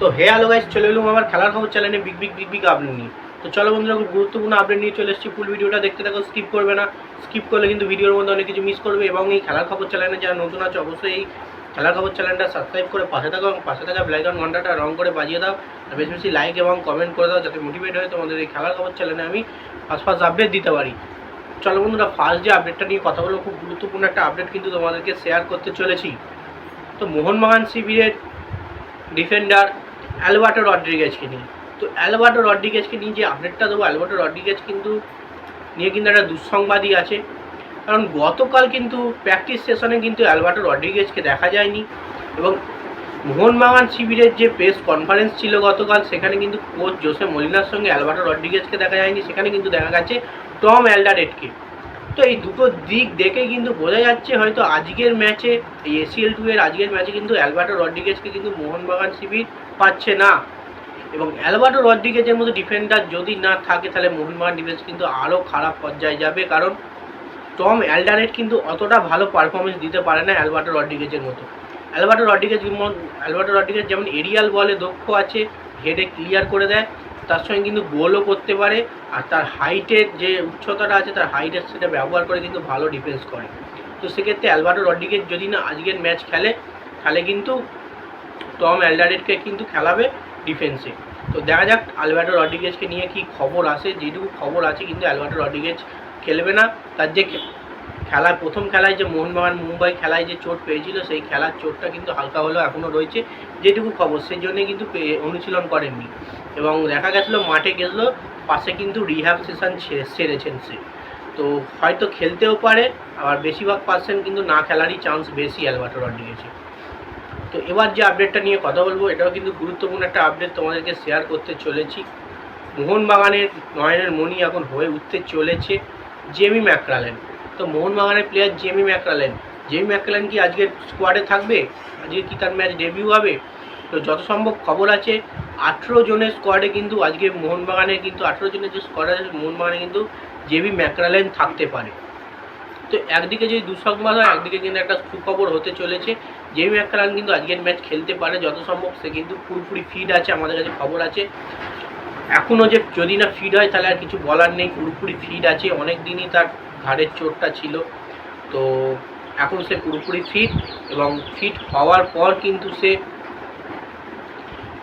তো হে hello guys চলে এলুম আমার খেলার খবর চ্যানেলে big big big big update নিয়ে। তো চলো বন্ধুরা, খুব গুরুত্বপূর্ণ আপডেট নিয়ে চলে এসেছি। ফুল ভিডিওটা দেখতে থাকো স্কিপ করবে না। স্কিপ করলে কিন্তু ভিডিওর মধ্যে অনেক কিছু মিস করবে এবং এই খেলার খবর চ্যানেলে যারা নতুন আছে, অবশ্যই এই খেলার খবর চ্যানেলটা সাবস্ক্রাইব করে পাশে থাকো এবং পাশে থাকা ব্লাইকন ঘন্টাটা রং করে বাজিয়ে দাও। আর বেশি বেশি লাইক এবং কমেন্ট করে দাও যাতে মোটিভেট হয়ে তোমাদের এই খেলার খবর চ্যানেলে আমি ফার্স্ট ফার্স্ট আপডেট দিতে পারি। চলো বন্ধুরা ফার্স্ট যে আপডেটটা নিয়ে কথা বলব, খুব গুরুত্বপূর্ণ একটা আপডেট কিন্তু তোমাদেরকে শেয়ার করতে চলেছি। তো মোহনবাগান শিবিরের ডিফেন্ডার অ্যালবার্টো রড্রিগেজকে নিয়ে। তো অ্যালবার্টো রড্রিগেজকে নিয়ে যে আপডেটটা দেবো, অ্যালবার্টো রড্রিগেজ কিন্তু নিয়ে কিন্তু একটা দুঃসংবাদই আছে। কারণ গতকাল কিন্তু প্র্যাকটিস সেশনে কিন্তু অ্যালবার্টো রড্রিগেজকে দেখা যায়নি এবং মোহনবাগান শিবিরের যে প্রেস কনফারেন্স ছিল গতকাল, সেখানে কিন্তু কোচ জোসে মলিনার সঙ্গে অ্যালবার্টো রড্রিগেজকে দেখা যায়নি। সেখানে কিন্তু দেখা গেছে টম অ্যালডারেটকে। তো এই দুটো দিক দেখে কিন্তু বোঝা যাচ্ছে হয়তো আজকের ম্যাচে, এই এসিএল টু এর আজকের ম্যাচে কিন্তু অ্যালবার্টো রড্রিগেজকে কিন্তু মোহনবাগান শিবির পাচ্ছে না। এবং অ্যালবার্টো রড্রিগেজের মতো ডিফেন্ডার যদি না থাকে, তাহলে মোহনবাগান ডিফেন্স কিন্তু আরও খারাপ পর্যায়ে যাবে। কারণ টম অ্যালডারেট কিন্তু অতটা ভালো পারফরমেন্স দিতে পারে না অ্যালবার্টো রড্রিগেজের মতো। অ্যালবার্টো রড্রিগেজ অ্যালবার্টো রড্রিগেজ যেমন এরিয়াল বলে দক্ষ আছে হেডে ক্লিয়ার করে দেয়। তার সঙ্গে কিন্তু গোলও করতে পারে আর তার হাইটের যে উচ্চতাটা আছে, তার হাইটের সেটা ব্যবহার করে কিন্তু ভালো ডিফেন্স করে। তো সেক্ষেত্রে অ্যালবার্টো রড্রিগেজ যদি না আজকের ম্যাচ খেলে, তাহলে কিন্তু টম অ্যালডারেটকে কিন্তু খেলাবে ডিফেন্সে তো দেখা যাক অ্যালবার্টো রড্রিগেজকে নিয়ে কি খবর আসে। যেটুকু খবর আছে কিন্তু অ্যালবার্টো রড্রিগেজ খেলবে না। তার যে খে- খেলার প্রথম খেলায় যে মোহনবাগান মুম্বাই খেলায় যে চোট পেয়েছিল, সেই খেলার চোটটা কিন্তু হালকা হলেও এখনও রয়েছে। যেটুকু খবর সেই জন্যে কিন্তু অনুশীলন করেননি। এবং দেখা গেছিল মাঠে গেছিল, পাশে কিন্তু রিহ্যাব সেশন সেরেছেন সে। তো হয়তো খেলতেও পারে, আবার বেশিরভাগ পার্সেন্ট কিন্তু না খেলারই চান্স বেশি অ্যালবার্টো রড্রিগেজে তো এবার যে আপডেটটা নিয়ে কথা বলব, এটাও কিন্তু গুরুত্বপূর্ণ একটা আপডেট তোমাদেরকে শেয়ার করতে চলেছি। মোহনবাগানের, নয়নের মণি এখন হয়ে উঠতে চলেছে জেমি ম্যাকরালেন তো মোহনবাগানের player Jamie Maclaren Jamie Maclaren কি আজকের স্কোয়াডে থাকবে? আজকে কি তার ম্যাচ ডেবিউ হবে? তো যত সম্ভব খবর আছে, আঠেরো জনের স্কোয়াডে কিন্তু আজকে মোহনবাগানের কিন্তু আঠেরো জনের যে স্কোয়াড আছে, মোহনবাগানে কিন্তু জেবি ম্যাকরালেন থাকতে পারে। তো একদিকে যদি দুঃসংবাদ হয়, একদিকে কিন্তু একটা সুখবর হতে চলেছে। জেমি ম্যাকরালেন কিন্তু আজকের ম্যাচ খেলতে পারে, যত সম্ভব সে কিন্তু পুরোপুরি ফিট আছে, আমাদের কাছে খবর আছে। এখনও যে যদি না ফিট হয়, তাহলে আর কিছু বলার নেই, পুরোপুরি ফিট আছে। অনেক দিনই তার ঘাড়ের চোটটা ছিল। তো এখন সে পুরোপুরি ফিট এবং ফিট হওয়ার পর কিন্তু সে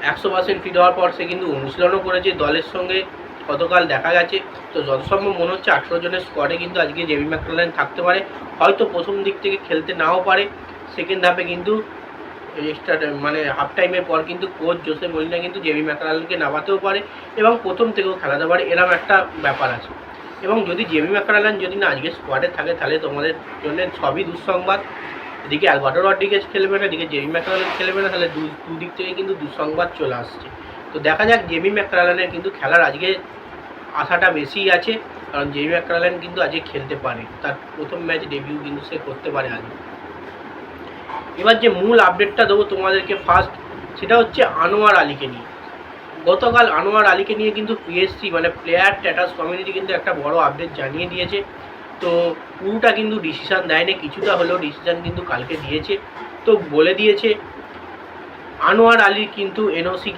একশো পার্সেন্ট ফিট হওয়ার পর সে কিন্তু অনুশীলনও করেছে, দলের সঙ্গে গতকাল দেখা গেছে। তো যত সম্ভব মনে হচ্ছে আঠেরো জনের স্কোয়াডে কিন্তু আজকে জেবি ম্যাকলারেন থাকতে পারে। হয়তো প্রথম দিক থেকে খেলতে নাও পারে। সেকেন্ড হাফে কিন্তু এক্সট্রা মানে হাফ টাইমের পর কিন্তু কোচ জোসে মলিনা কিন্তু জেবি ম্যাকলারেনকে নামাতেও পারে এবং প্রথম থেকেও খেলাতে পারে এরকম একটা ব্যাপার আছে। এবং যদি জেবি ম্যাকলারেন যদি না আজকে স্কোয়াডে থাকে, তাহলে তোমাদের জন্য সবই দুঃসংবাদ। এদিকে অ্যালবার্টো রড্রিগেজ খেলবে না, এদিকে জেমি ম্যাকরালেন খেলবে না, তাহলে দুদিক থেকে কিন্তু দুঃসংবাদ চলে আসছে। তো দেখা যাক জেমি ম্যাকরালেনের কিন্তু খেলার আজকে আশাটা বেশি আছে, কারণ জেমি ম্যাকরালেন কিন্তু আজকে খেলতে পারে। তার প্রথম ম্যাচ ডেবিউ কিন্তু সে করতে পারে আজকে। এবার যে মূল আপডেটটা দেবো তোমাদেরকে ফার্স্ট সেটা হচ্ছে আনোয়ার আলীকে নিয়ে। গতকাল আনোয়ার আলীকে নিয়ে কিন্তু পিএসসি মানে প্লেয়ার স্ট্যাটাস কমিউনিটি কিন্তু একটা বড় আপডেট জানিয়ে দিয়েছে। তো পুরোটা কিন্তু ডিসিশান দেয়নি, কিছুটা হলেও ডিসিশান কিন্তু কালকে দিয়েছে। তো বলে দিয়েছে, আনোয়ার আলীর কিন্তু এনওসি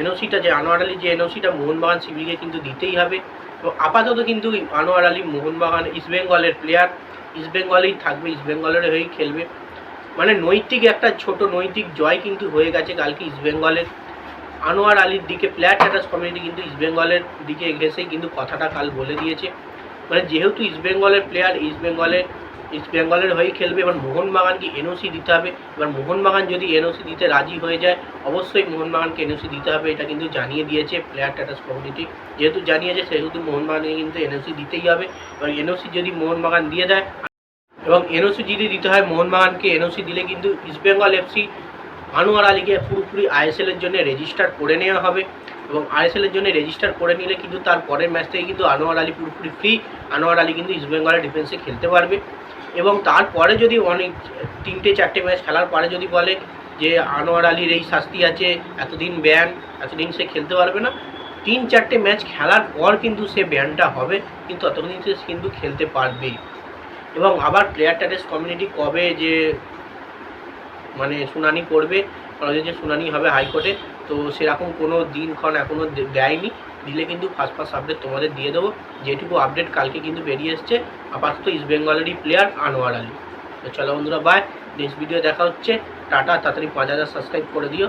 এনওসিটা যে, আনোয়ার আলীর যে এনওসিটা মোহনবাগান শিবিরকে কিন্তু দিতেই হবে। তো আপাতত কিন্তু আনোয়ার আলী মোহনবাগান ইস্টবেঙ্গলের প্লেয়ার ইস্টবেঙ্গলেই থাকবে ইস্টবেঙ্গলের হয়েই খেলবে। মানে নৈতিক একটা ছোট নৈতিক জয় কিন্তু হয়ে গেছে কালকে ইস্টবেঙ্গলের আনোয়ার আলীর দিকে প্লেয়ার স্ট্যাটাস কমিউনিটি কিন্তু ইস্টবেঙ্গলের দিকে ঘেসেই কিন্তু কথাটা কাল বলে দিয়েছে। মানে যেহেতু ইস্টবেঙ্গলের প্লেয়ার ইস্টবেঙ্গলের ইস্টবেঙ্গলের হয়েই খেলবে, এবার মোহনবাগানকে এনওসি দিতে হবে? এবার মোহনবাগান যদি এনওসি দিতে রাজি হয়ে যায়, অবশ্যই মোহনবাগানকে এনওসি দিতে হবে, এটা কিন্তু জানিয়ে দিয়েছে প্লেয়ার স্ট্যাটাস কমিউনিটি যেহেতু জানিয়েছে, সেহেতু মোহনবাগানকে কিন্তু এনওসি দিতেই হবে। এবার এনওসি যদি মোহনবাগান দিয়ে দেয়, এবং এনওসি যদি দিতে হয় মোহনবাগানকে এনওসি দিলে কিন্তু ইস্টবেঙ্গল এফসি আনোয়ার আলীকে পুরোপুরি আইএসএল এর জন্য রেজিস্টার করে নেওয়া হবে। এবং আইএসএল এর জন্য রেজিস্টার করে নিলে কিন্তু তার পরের ম্যাচ থেকে কিন্তু আনোয়ার আলী পুরোপুরি ফ্রি আনোয়ার আলী কিন্তু ইস্টবেঙ্গলের ডিফেন্সে খেলতে পারবে। এবং তারপরে যদি অনেক, তিনটে, চারটে ম্যাচ খেলার পরে যদি বলে যে আনোয়ার আলীর এই শাস্তি আছে, এতদিন ব্যান এতদিন সে খেলতে পারবে না, তিন, চারটে ম্যাচ খেলার পর কিন্তু সে ব্যানটা হবে। কিন্তু ততদিন সে কিন্তু খেলতে পারবে এবং আবার প্লেয়ার স্ট্যাটাস কমিউনিটি কবে যে মানে শুনানি করবে কলেজে যে শুনানি হবে হাইকোর্টে, তো সেরকম কোনো দিনক্ষণ এখনও দেয়নি। দিলে কিন্তু ফার্স্ট ফার্স্ট আপডেট তোমাদের দিয়ে দেবো। যেটুকু আপডেট কালকে কিন্তু বেরিয়ে এসছে, আপাতত ইস্ট বেঙ্গলেরই প্লেয়ার আনোয়ার আলী। তো চলো বন্ধুরা বাই নেক্সট ভিডিও দেখা হচ্ছে। টাটা, তাড়াতাড়ি পাঁচ হাজার সাবস্ক্রাইব করে দিও।